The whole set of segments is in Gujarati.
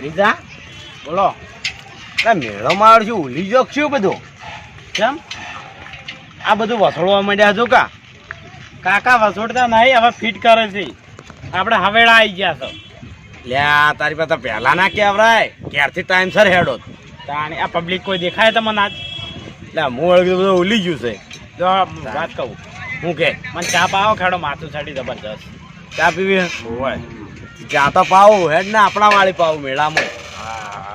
ભત્રીજા બોલો. અરે મેળો માર છું ઉલી જોક શું બધું. કેમ? આ બધું વસોડવા માંડ્યા છો કા? કાકા વસોડતા નહીં, હવે ફિટ કરે છે. આપણે હવેડા આવી ગયા છો. લ્યા તારી પાસે પહેલા ના કેવરાય? ક્યારથી ટાઈમસર હેડો તાણી, આ પબ્લિક કોઈ દેખાય તમને આજ? લે, હું વળગ્યું બધું ઉલી ગયું છે. જો, વાત કહું. હું કે? મને ચા પાવો, ખેડો, માથું છાડી જબરજસ્ત. ચા પીવી હોય. ચા તો પાવું હેડ ને આપણા વાળી પાઉ મેળામાં.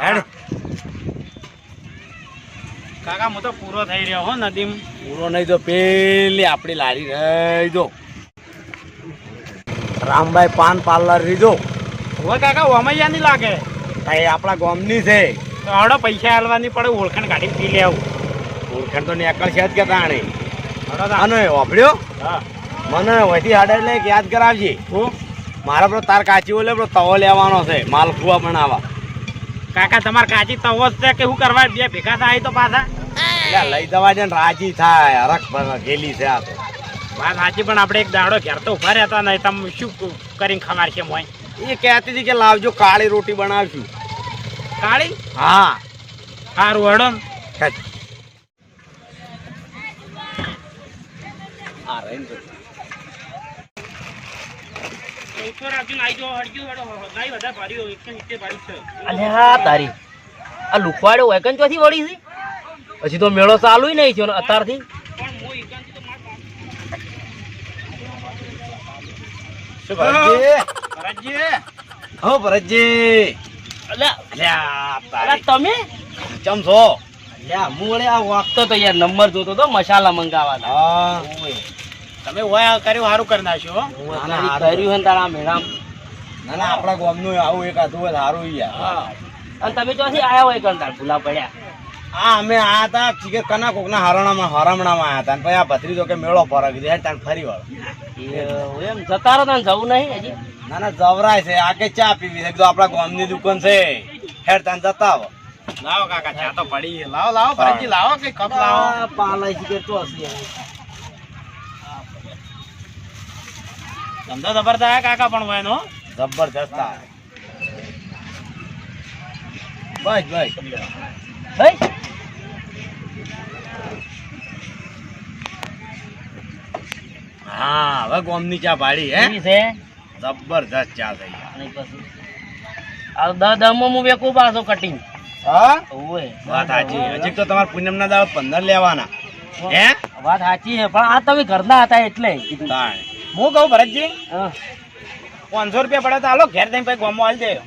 હેડ. કાકા હું તો પૂરો થઈ રહ્યો હો નદીમ. પૂરો નહીં તો પેલી આપણી લારી રહી દો રામભાઈ પાન પાર્લર રીધો હવે કાકા ઓમૈયા નહીં લાગે એ આપણા ગામની છે. હડો પૈસા હાલવાની પડે ઓળખાણ કાઢી પી લેવું ઓળખાણ તો નેકળ છે જ કે તાણે. અને હા. મને વધી હાડે એટલે યાદ કરાવજે. હું? મારા પેલો તાર કાચી ઓલે પેલો તવો લેવાનો છે માલપુઆ બનાવવા. કાકા તમારે કાચી તવો જ છે કે શું કરવા બે ભેગા થાય તો પાછા? લઈ જવા છે રાજી થાય હરખ પર ગેલી છે આ તો. વાત સાચી પણ આપણે એક દાડો ઘેર તો ઊભા રહેતા નહીં તમે શું કરીને ખમાર છે મોય એ કહેતી હતી કે લાવજો કાળી રોટી બનાવશું. કાળી? હા. સારું હડો. આ રહીને તો. અલ્યા તારી. આ લુખવાડે વેકન ચોથી વળી છે? પછી તો મેળો ચાલુ નહીં થયો અત્યારથી. શું ભરતજી? હો ભરતજી. અલ્યા અલ્યા અલ્યા તારી. તમે? ચમ છો? અલ્યા હું વળી આ વાગતો તો યાર નંબર જોતો તો મસાલા મંગાવવાના. હા. તમે હોય કર્યું સારું કરી નાખ્યો હું. ના, ના, અત્યારે કર્યું હે તારા મેળામ. ના ના આપણા ગામનું આવું એક હતું હોય સારું યાર અને તમે ચોથી આયા હોય કરતા ભૂલા પડ્યા? હા અમે આ હતા ચીકે કના કોકના હરણામાં હરમણામાં આયા હતા. અને પછી આ ભત્રીજો કે મેળો ફરક દે હેડ ફરી વાળો. એમ જતા રહો ને જવું નહીં હજી. ના ના જવરાય છે આ કે ચા પીવી છે? આપણા ગામની દુકાન છે. હેડ તાન જતા આવો લાવો કાકા ચા તો પડી છે. લાવો લાવો ફરજી લાવો કે કપ લાવો. પાલાઈ શીખર તો હશે. ધંધો જબરદસ્ત કાકા પણ હોય નો જબરજસ્ત આ. બસ બસ હે હા હવે ગોમની ચા પાડી હે. છે? જબરજસ્ત ચા થઈ અને પછી? આ દસ દમો હું વેકું પાછો કટિંગ હા? ઓય વાત સાચી હજી તો તમારે પૂનમ ના દાડો પંદર લેવાના. હે. વાત સાચી છે પણ આ તમે ઘરના હતા એટલે કીધું. હું કહું ભરતજી પાંચસો રૂપિયા પડે તો હાલો ઘેર થઈને પછી ગોમો હાલ જાય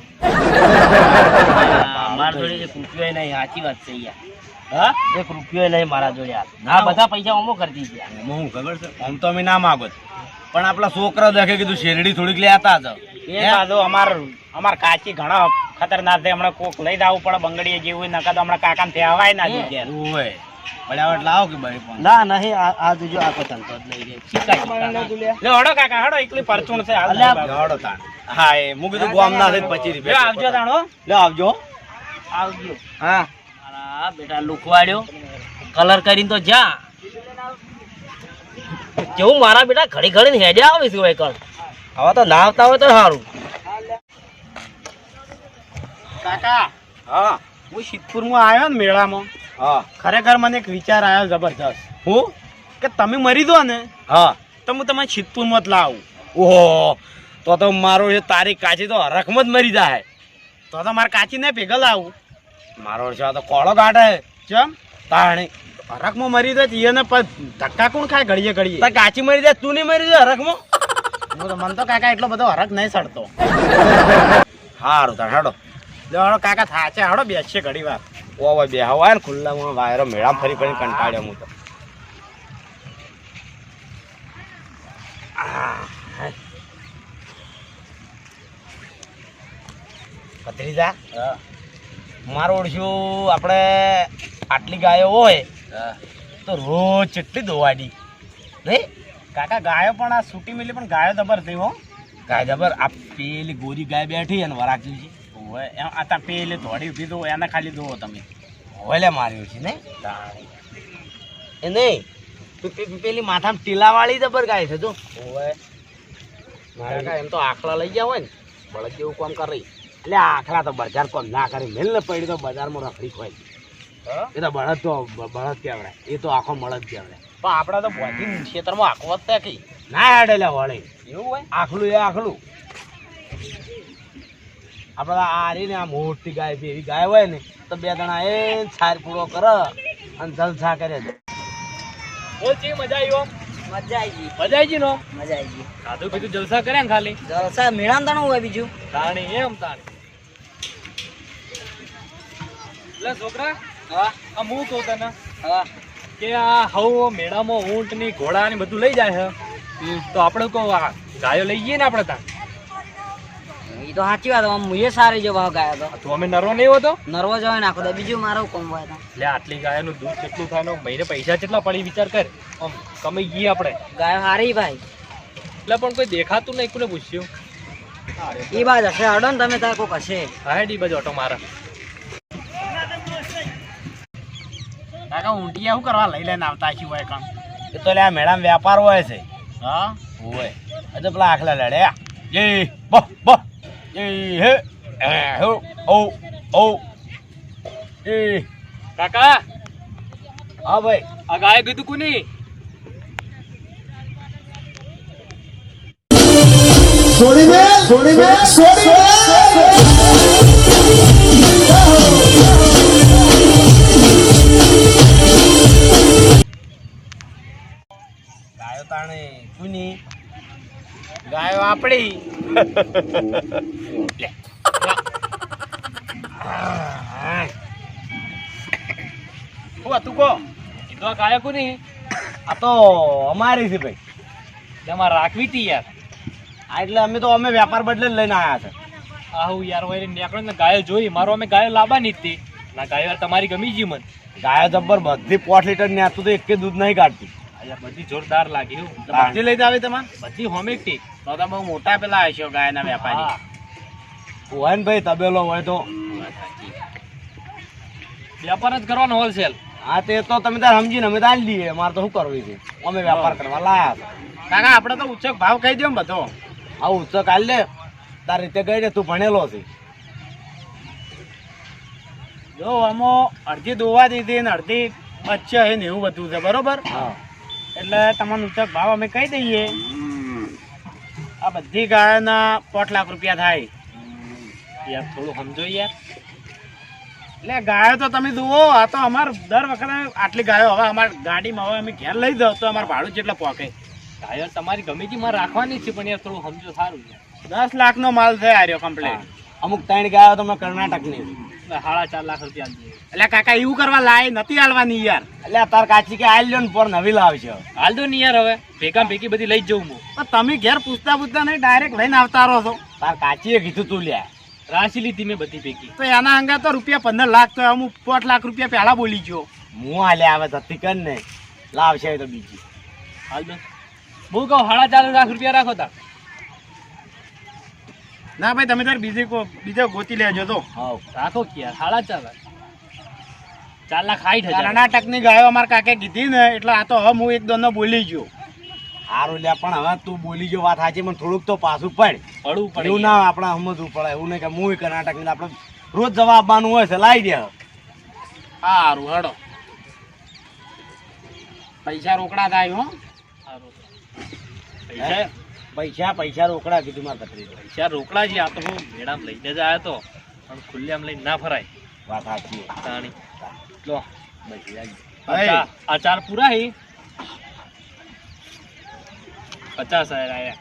મારા જોડે એક રૂપિયો નહીં સાચી વાત છે યાર. હા? એક રૂપિયો નહીં મારા જોડે ના બધા પૈસા અમો કરતી ગયા હું ખબર છે? આમ તો અમે ના માગો પણ આપણા છોકરા દેખે કીધું શેરડી થોડીક લેતા હતા એ બાજુ અમાર અમાર કાચી ઘણા ખતરનાક છે. હમણાં કોક લઈ જવું પડે બંગડીએ જેવું નકા તો હમણાં કાકા ને આવાય ના દે ઘેર. લાવો કે ભાઈ પણ? ના નહીં આ જો આ પતંગ તો લઈ રે શીખાય. લે હડો કાકા હડો એકલી પરચુણ છે હાલ હડો તાણ. હા એ હું કીધું ગોમ ના છે પચીસ લે રૂપિયા આવજો તાણો લે આવજો. આવજો. હા. આ બેટા લુખવાડ્યો. કલર કરીને તો જા. કેવું મારા બેટા ઘડી ઘડી ને હેડે આવે છે કલ હવે તો ના આવતા હોય તો સારું કાકા હા. હું સિદ્ધપુરમાં આવ્યો ને મેળામાં. હા. ખરેખર મને એક વિચાર આવ્યો જબરજસ્ત. હું? કે તમે મરી દો ને હા. તો હું તમારે સિદ્ધપુરમાં મત લાવું. ઓહો. તો તો મારો એ તારી કાચી તો હરખમાં જ મરી જાય. તો તો મારે કાચી ને ભેગા લાવું. મારો છે તો કોળો કાઢે ચમ? તાણી. હરખમાં મરી જાય એને ધક્કા કોણ ખાય ઘડીએ ઘડીએ? કાચી મરી જાય તું નહીં મરી જાય હરખમાં? હું તો મને તો કાકા એટલો બધો હરખ નહીં સડતો. સારું તાર હાડો. હાડો કાકા થાચે હાડો બેસશે ઘડી વાર ઓ ભાઈ બે હવા ને ખુલ્લામાં વાયરો મેળા ફરી ફરી કંટાળ્યો હું તો. ભત્રીજા મારો ઓળશું આપણે આટલી ગાયો હોય તો રોજ કેટલી દોવાડી. નહીં કાકા ગાયો પણ આ સૂટી મિલી પણ ગાયો જબર થઈ હો. ગાય જબર આ પેલી ગોરી ગાય બેઠી અને વરાકી છે એમ આ તા પેલી ધોડી ઊભી દો એને ખાલી દો તમે. હોલે માર્યો છે ને? એ નહીં પે- પેલી માથામાં ટીલાવાળી જબર ગાય છે જો. ઓવે કાકા એમ તો આખલા લઈ ગયા હોય ને બળદ જેવું કામ કરી એટલે આખલા તો બજાર કોમ ના કરી મેલ ને પડી તો બજારમાં રખડી ખોય એ તો બળદ તો બળદ કહેવાય. એ તો આખો મળદ કહેવાય. પણ આપણે તો બોધી ખેતરમાં આખો જ કઈ ના હેડે લે વળે. એવું હોય? આખલું એ આખલું. આપણે આ રહી ને આ મોટી ગાય એવી ગાય હોય ને તો બે જણા એ છાર પૂરો કરે અને જલસા કરે છે. બોલ ચી મજા આવી ઓમ મજા આવી. મજા આવી ગઈ નો? મજા આવી. ગઈ ખાધું બીજું જલસા કરે ને ખાલી? જલસા મેળામ તાણું હોય બીજું? તાણી એમ તાણી. લે છોકરા હા. આ હું કહું તને હા. કે આ હવ મેળામાં ઊંટની ઘોડા ને બધું લઈ જાય છે તો આપણે કહો આ ગાયો લઈ જઈએ ને આપણે ત્યાં? એ તો સાચી વાત આમ મુએ સારી જો ભાવ ગાયો તો તો અમે નરવો નહીં હોતો નર્વો હોય નાખો તો બીજું મારો કોમ હોય તો એટલે આટલી ગાયનું દૂધ કેટલું થાય ને મહિને પૈસા કેટલા પડી વિચાર કર આમ કમાઈ ગઈ આપણે ગાયો હારી ભાઈ એટલે પણ કોઈ દેખાતું નહીં કોને પૂછ્યું એ બાજ હશે હડો ને તમે તાર કોક હશે હા ડી બાજ ઓટો મારા કાકા ઊંટી શું કરવા લઈ લઈને આવતા છીએ હોય કામ એ તો લે આ મેળામાં વ્યાપાર હોય છે હા હોય અજબ પેલા આખલા લડ્યા એ બહ બહ જે હે હે હો ઓ ઓ એ કાકા હા ભાઈ આ ગાય કીધું કોની ગાયો તાણે કુની. ગાયો આપણી. શું હતું કો કીધું આ ગાય કોની? આ તો અમારી છે ભાઈ. તમારે રાખવી હતી યાર. આ એટલે અમે તો અમે વ્યાપાર બદલે લઈને આવ્યા છે. આવું યાર વળી નીકળે ને ગાયો જોઈ. મારો અમે ગાયો લાવવાની હતી. ના ગાયો યાર તમારી ગમી ગઈ મને. ગાયો જબ્બર બધી પોઠ લીટર ને આતું તો એકે દૂધ નહીં કાઢતી. આ બધી જોરદાર લાગી બધી લઈ આવી તમારે? બધી હોમિક ટી તો તો બહુ મોટા પેલા હશો ગાયના વેપારી. ને ભાઈ તબેલો હોય તો. વેપાર જ કરવાનો હોલસેલ. હા તે તો તમે તાર સમજીને અમે તાર લઈએ મારે તો શું કરવું છે? અમે વેપાર કરવા લાયા કાકા આપણે તો ઉચ્ચક ભાવ કહી દો બધો. આ ઉચ્ચક હાલ લે તાર રીતે ગઈ ને તું ભણેલો છે. જો આમાં અડધી દોવા દીધી ને અડધી બચ્ચા હે ને એવું બધું છે બરોબર? હા. એટલે તમારો ઉચ્ચક ભાવ અમે કહી દઈએ. આ બધી ગાયોના પોઠ લાખ રૂપિયા થાય. યાર થોડું સમજો યાર. એટલે ગાયો તો તમે જુઓ આ તો અમારે દર વખતે આટલી ગાયો હવે અમારે ગાડીમાં હવે અમે ઘેર લઈ દઉં તો અમારે ભાડું જેટલો પોકે ગાયો તમારી ગમે તે મારે રાખવાની છે પણ યાર થોડું સમજો સારું યાર. દસ લાખનો માલ છે આર્યો કમ્પ્લીટ અમુક ત્રણ ગયા તમે કર્ણાટકની સાડા ચાર લાખ રૂપિયા એટલે કાકા એવું કરવા લાય નથી હાલવાની યાર. એટલે તાર કાચી કે આઈ લ્યો ને પર નવી લાવજો હાલ દો ને યાર હવે. ભેગા ભેગી બધી લઈ જ જવું હું. તમે ઘેર પૂછતા પૂછતા નહીં ડાયરેક્ટ લઈને આવતા રહો છો. તાર કાચીએ કીધું તું લ્યા. રાશી લીધી મેં બધી ભેગી. તો એના અંગે તો રૂપિયા પંદર લાખ તો અમુક પોઠ લાખ રૂપિયા પહેલા બોલી ગયો. હું હાલે આવે જતી કર ને. લાવશે તો બીજી. હાલ બહુ કહો કહું સાડા ચાર લાખ રૂપિયા રાખો તા ના ભાઈ તમે તાર બીજી કો બીજો ગોતી લેજો તો. હા રાખો ક્યાં સાડા ચાર ચાર લાખ સાઠ હજાર. કર્ણાટકની ગાયો અમારા કાકે કીધી ને એટલે આ તો હવે હું એક દોનો બોલી ગયો. સારું લ્યા પણ હવે તું બોલી જો વાત સાચી પણ થોડુંક તો પાછું પડ. પડવું પડે એવું ના આપણે સમજવું પડે એવું નહીં કે હું કર્ણાટક આપણે રોજ જવાબ આપવાનું હોય છે લાવી દે સારું હડો. પૈસા રોકડા થાય હો. સારું. પૈસા પૈસા પૈસા રોકડા કીધું મારે પત્રી પૈસા રોકડા છે આ તો હું મેળામાં લઈને જ આવ્યો તો પણ ખુલ્લે આમ લઈને ના ફરાય. વાત સાચી તાણી. લો. આ ચાર પૂરા હી? પચાસ હજાર આયા.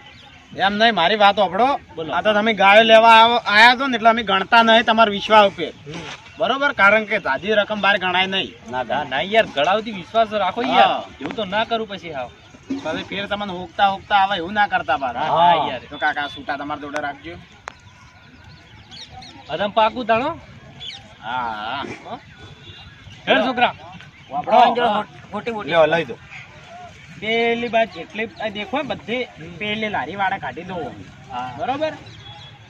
એમ નહીં મારી વાત બોલો. આ તો તમે ગાયો લેવા આવ્યા છો ને એટલે અમે ગણતા નહીં તમારા વિશ્વાસ ઉપર. બરોબર? કારણ કે તાજી રકમ બહાર ગણાય નહીં. ના ના યાર ગળાવથી વિશ્વાસ રાખો હા. યાર એવું તો ના કરું પછી હાવ. પછી ફેર તમને હોકતા હોકતા આવે એવું ના કરતા બાર હા. યાર. તો કાકા સૂટા તમારા જોડે રાખજો. અદમ પાકું તાણો હા. હો? હેડ છોકરા. મોટી મોટી. લ્યો લઈ દો. પેલી બાજુ જેટલી આ દેખો બધી પેલી લારી વાળા કાઢી દો. હા. બરોબર?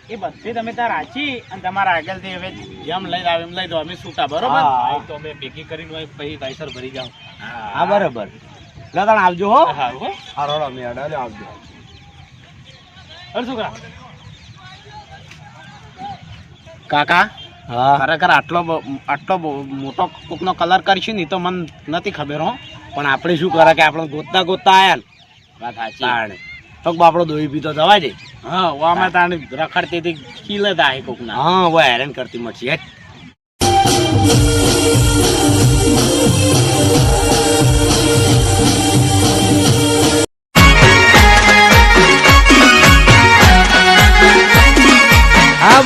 એ બધી તમે ત્યાં રાચી અને તમારા આગળથી હવે જેમ લઈ આવે એમ લઈ દો અમે છૂટા બરોબર? તો અમે ભેગી કરીને પછી વાયસર ભરી જાઉં હા બરાબર. લતાણ આવજો હો. હા હો હા. રોડો આવજો. હેડ છોકરા. કાકા હા. ખરેખર આટલો બ- આટલો મોટો કોકનો કલર કરશું ને તો મને નથી ખબર હો. પણ આપણે શું કરે કે આપણે ગોતતા ગોતતા આવ્યા ને. વાત સાચી. તાણે. તો આપણો દોઈ પીતો જવા દે હા ઓ અમે તાણે રખડતી હતી કિલે દાહી કોકના. હા વો હેરાન કરતી મચી હેઠ